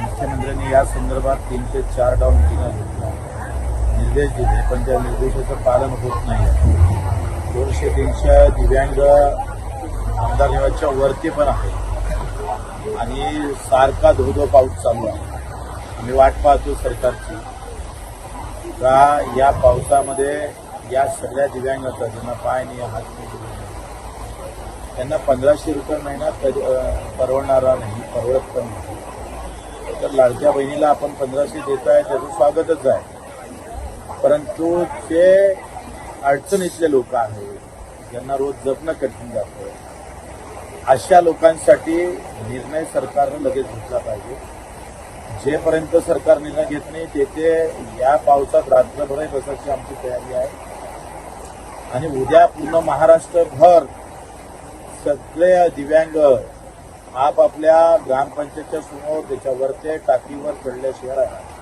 मुख्यमंत्र्यांनी या संदर्भात तीन ते चार डाऊन निर्देश दिले पण त्या निर्देशाचं पालन होत नाही. दोनशे तीनशे दिव्यांग आमदार निवासच्या वरती पण आहे आणि सारखा धोधो पाऊस चालू आहे. आम्ही वाट पाहतो सरकारची. का या पावसामध्ये या सगळ्या दिव्यांगाचा ज्यांना पाय नाही हात नाही त्यांना पंधराशे रुपये महिना कधी- परवडणारा नाही परवडत पण नाही. तर लाडक्या बहिणीला आपण पंधराशे देत आहे त्याचं स्वागतच आहे. परंतु ते अडचणीतले लोक आहेत ज्यांना रोज जपणं कठीण जातं अशा लोकांसाठी निर्णय सरकारनं लगेच घेतला पाहिजे. जेपर्यंत सरकार निर्णय घेत नाही तेथे या पावसात रात्रभर बसायची आमची तयारी आहे. आणि उद्या पूर्ण महाराष्ट्रभर सगळे दिव्यांग आपापल्या ग्रामपंचायतच्या समोर त्याच्यावर ते टाकीवर चढल्याशिवाय राहणार.